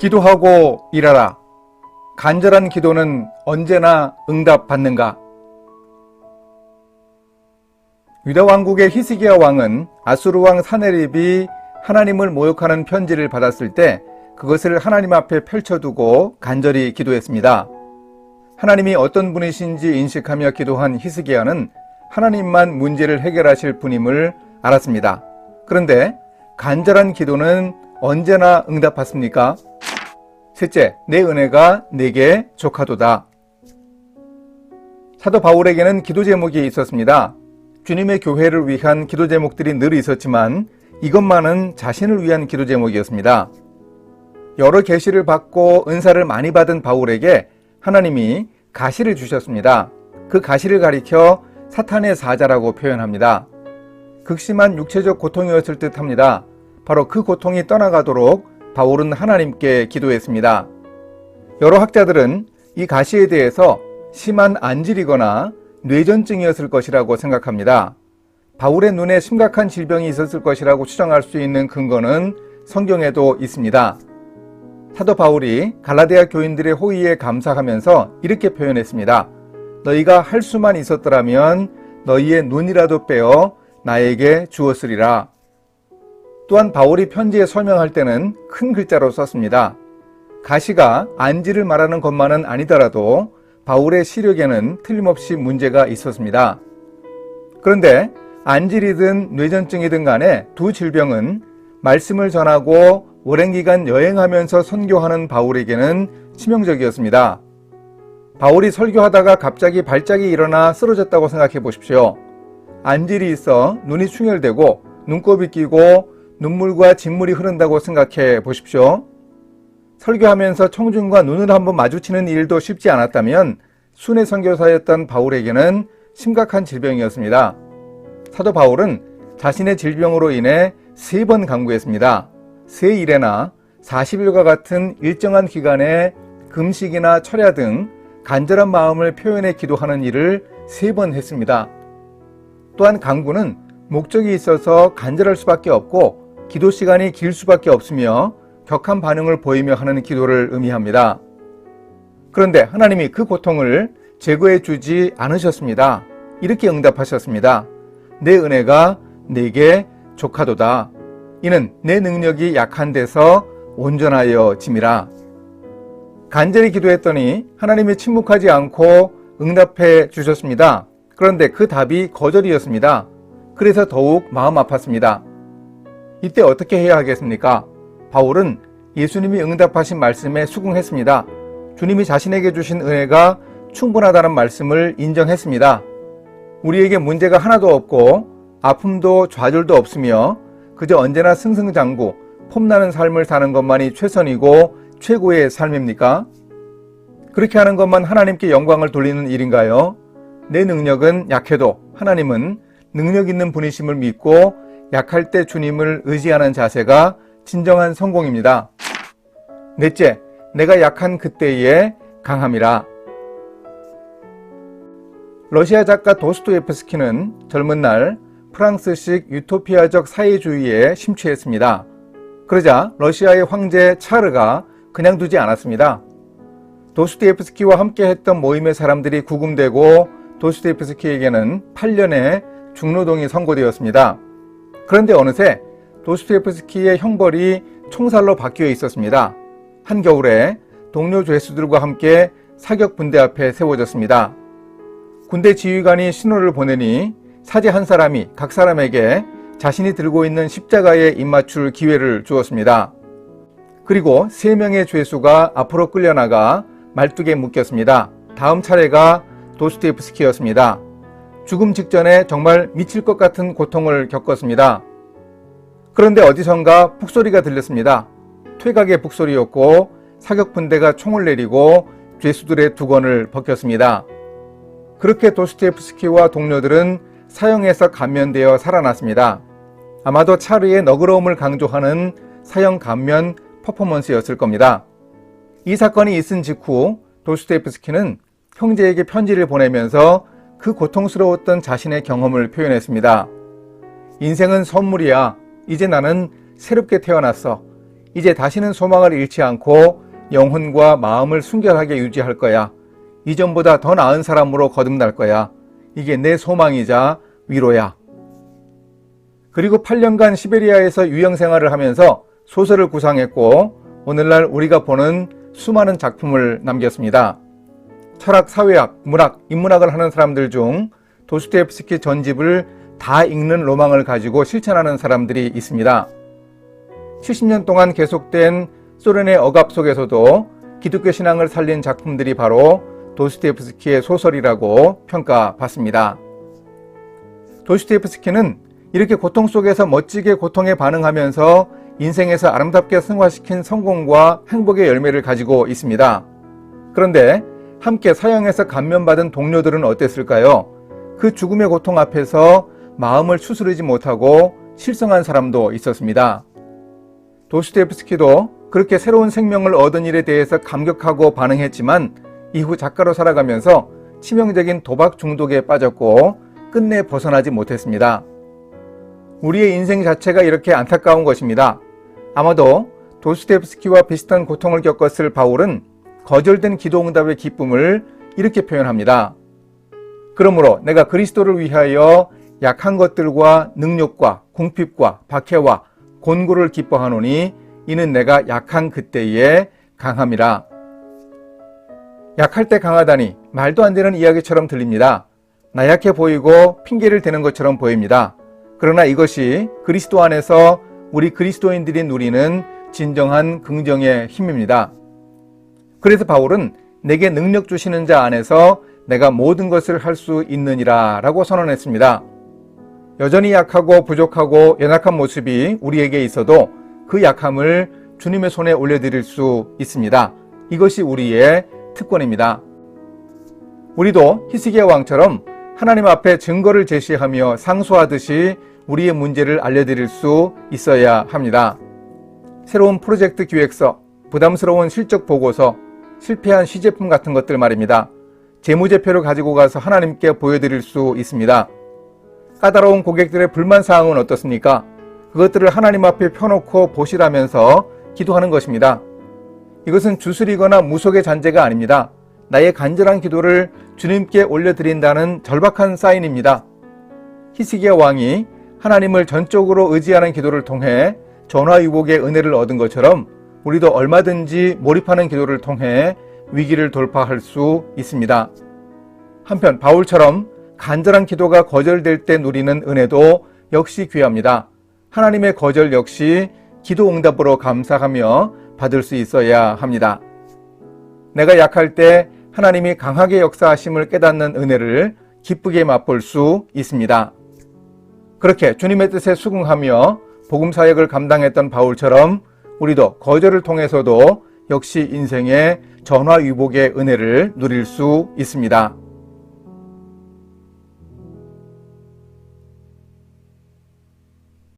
기도하고 일하라. 간절한 기도는 언제나 응답받는가? 유다 왕국의 히스기야 왕은 아수르 왕 사네립이 하나님을 모욕하는 편지를 받았을 때 그것을 하나님 앞에 펼쳐두고 간절히 기도했습니다. 하나님이 어떤 분이신지 인식하며 기도한 히스기야는 하나님만 문제를 해결하실 분임을 알았습니다. 그런데 간절한 기도는 언제나 응답받습니까? 셋째, 내 은혜가 내게 족하도다. 사도 바울에게는 기도 제목이 있었습니다. 주님의 교회를 위한 기도 제목들이 늘 있었지만 이것만은 자신을 위한 기도 제목이었습니다. 여러 계시를 받고 은사를 많이 받은 바울에게 하나님이 가시를 주셨습니다. 그 가시를 가리켜 사탄의 사자라고 표현합니다. 극심한 육체적 고통이었을 듯 합니다. 바로 그 고통이 떠나가도록 바울은 하나님께 기도했습니다. 여러 학자들은 이 가시에 대해서 심한 안질이거나 뇌전증이었을 것이라고 생각합니다. 바울의 눈에 심각한 질병이 있었을 것이라고 추정할 수 있는 근거는 성경에도 있습니다. 사도 바울이 갈라디아 교인들의 호의에 감사하면서 이렇게 표현했습니다. 너희가 할 수만 있었더라면 너희의 눈이라도 빼어 나에게 주었으리라. 또한 바울이 편지에 설명할 때는 큰 글자로 썼습니다. 가시가 안지를 말하는 것만은 아니더라도 바울의 시력에는 틀림없이 문제가 있었습니다. 그런데 안질이든 뇌전증이든 간에 두 질병은 말씀을 전하고 오랜 기간 여행하면서 선교하는 바울에게는 치명적이었습니다. 바울이 설교하다가 갑자기 발작이 일어나 쓰러졌다고 생각해 보십시오. 안질이 있어 눈이 충혈되고 눈곱이 끼고 눈물과 진물이 흐른다고 생각해 보십시오. 설교하면서 청중과 눈을 한번 마주치는 일도 쉽지 않았다면 순회 선교사였던 바울에게는 심각한 질병이었습니다. 사도 바울은 자신의 질병으로 인해 세 번 강구했습니다. 세 일에나 40일과 같은 일정한 기간에 금식이나 철야 등 간절한 마음을 표현해 기도하는 일을 세 번 했습니다. 또한 강구는 목적이 있어서 간절할 수밖에 없고 기도 시간이 길 수밖에 없으며 격한 반응을 보이며 하는 기도를 의미합니다. 그런데 하나님이 그 고통을 제거해 주지 않으셨습니다. 이렇게 응답하셨습니다. 내 은혜가 내게 족하도다. 이는 내 능력이 약한 데서 온전하여 짐이라. 간절히 기도했더니 하나님이 침묵하지 않고 응답해 주셨습니다. 그런데 그 답이 거절이었습니다. 그래서 더욱 마음 아팠습니다. 이때 어떻게 해야 하겠습니까? 바울은 예수님이 응답하신 말씀에 수긍했습니다. 주님이 자신에게 주신 은혜가 충분하다는 말씀을 인정했습니다. 우리에게 문제가 하나도 없고 아픔도 좌절도 없으며 그저 언제나 승승장구 폼나는 삶을 사는 것만이 최선이고 최고의 삶입니까? 그렇게 하는 것만 하나님께 영광을 돌리는 일인가요? 내 능력은 약해도 하나님은 능력 있는 분이심을 믿고 약할 때 주님을 의지하는 자세가 진정한 성공입니다. 넷째, 내가 약한 그때에 강함이라. 러시아 작가 도스토예프스키는 젊은 날 프랑스식 유토피아적 사회주의에 심취했습니다. 그러자 러시아의 황제 차르가 그냥 두지 않았습니다. 도스토예프스키와 함께 했던 모임의 사람들이 구금되고 도스토예프스키에게는 8년의 중노동이 선고되었습니다. 그런데 어느새 도스토예프스키의 형벌이 총살로 바뀌어 있었습니다. 한겨울에 동료 죄수들과 함께 사격 분대 앞에 세워졌습니다. 군대 지휘관이 신호를 보내니 사제 한 사람이 각 사람에게 자신이 들고 있는 십자가에 입맞출 기회를 주었습니다. 그리고 세 명의 죄수가 앞으로 끌려나가 말뚝에 묶였습니다. 다음 차례가 도스토옙스키였습니다. 죽음 직전에 정말 미칠 것 같은 고통을 겪었습니다. 그런데 어디선가 북소리가 들렸습니다. 퇴각의 북소리였고 사격 분대가 총을 내리고 죄수들의 두건을 벗겼습니다. 그렇게 도스토옙스키와 동료들은 사형에서 감면되어 살아났습니다. 아마도 차르의 너그러움을 강조하는 사형 감면 퍼포먼스였을 겁니다. 이 사건이 있은 직후 도스토옙스키는 형제에게 편지를 보내면서 그 고통스러웠던 자신의 경험을 표현했습니다. 인생은 선물이야. 이제 나는 새롭게 태어났어. 이제 다시는 소망을 잃지 않고 영혼과 마음을 순결하게 유지할 거야. 이전보다 더 나은 사람으로 거듭날 거야. 이게 내 소망이자 위로야. 그리고 8년간 시베리아에서 유형 생활을 하면서 소설을 구상했고 오늘날 우리가 보는 수많은 작품을 남겼습니다. 철학, 사회학, 문학, 인문학을 하는 사람들 중 도스토옙스키 전집을 다 읽는 로망을 가지고 실천하는 사람들이 있습니다. 70년 동안 계속된 소련의 억압 속에서도 기독교 신앙을 살린 작품들이 바로 도스토옙스키의 소설이라고 평가받습니다. 도스토옙스키는 이렇게 고통 속에서 멋지게 고통에 반응하면서 인생에서 아름답게 승화시킨 성공과 행복의 열매를 가지고 있습니다. 그런데 함께 사형에서 감면받은 동료들은 어땠을까요? 그 죽음의 고통 앞에서 마음을 추스르지 못하고 실성한 사람도 있었습니다. 도스토옙스키도 그렇게 새로운 생명을 얻은 일에 대해서 감격하고 반응했지만 이후 작가로 살아가면서 치명적인 도박 중독에 빠졌고 끝내 벗어나지 못했습니다. 우리의 인생 자체가 이렇게 안타까운 것입니다. 아마도 도스토옙스키와 비슷한 고통을 겪었을 바울은 거절된 기도 응답의 기쁨을 이렇게 표현합니다. 그러므로 내가 그리스도를 위하여 약한 것들과 능력과 궁핍과 박해와 곤고를 기뻐하노니 이는 내가 약한 그때에 강함이라. 약할 때 강하다니 말도 안 되는 이야기처럼 들립니다. 나약해 보이고 핑계를 대는 것처럼 보입니다. 그러나 이것이 그리스도 안에서 우리 그리스도인들이 누리는 진정한 긍정의 힘입니다. 그래서 바울은 내게 능력 주시는 자 안에서 내가 모든 것을 할 수 있느니라 라고 선언했습니다. 여전히 약하고 부족하고 연약한 모습이 우리에게 있어도 그 약함을 주님의 손에 올려드릴 수 있습니다. 이것이 우리의 특권입니다. 우리도 히스기야 왕처럼 하나님 앞에 증거를 제시하며 상소하듯이 우리의 문제를 알려드릴 수 있어야 합니다. 새로운 프로젝트 기획서, 부담스러운 실적 보고서, 실패한 시제품 같은 것들 말입니다. 재무제표를 가지고 가서 하나님께 보여드릴 수 있습니다. 까다로운 고객들의 불만 사항은 어떻습니까? 그것들을 하나님 앞에 펴놓고 보시라면서 기도하는 것입니다. 이것은 주술이거나 무속의 잔재가 아닙니다. 나의 간절한 기도를 주님께 올려드린다는 절박한 사인입니다. 히스기야 왕이 하나님을 전적으로 의지하는 기도를 통해 전화유복의 은혜를 얻은 것처럼 우리도 얼마든지 몰입하는 기도를 통해 위기를 돌파할 수 있습니다. 한편 바울처럼 간절한 기도가 거절될 때 누리는 은혜도 역시 귀합니다. 하나님의 거절 역시 기도 응답으로 감사하며 받을 수 있어야 합니다. 내가 약할 때 하나님이 강하게 역사하심을 깨닫는 은혜를 기쁘게 맛볼 수 있습니다. 그렇게 주님의 뜻에 수긍하며 복음 사역을 감당했던 바울처럼 우리도 거절을 통해서도 역시 인생의 전화위복의 은혜를 누릴 수 있습니다.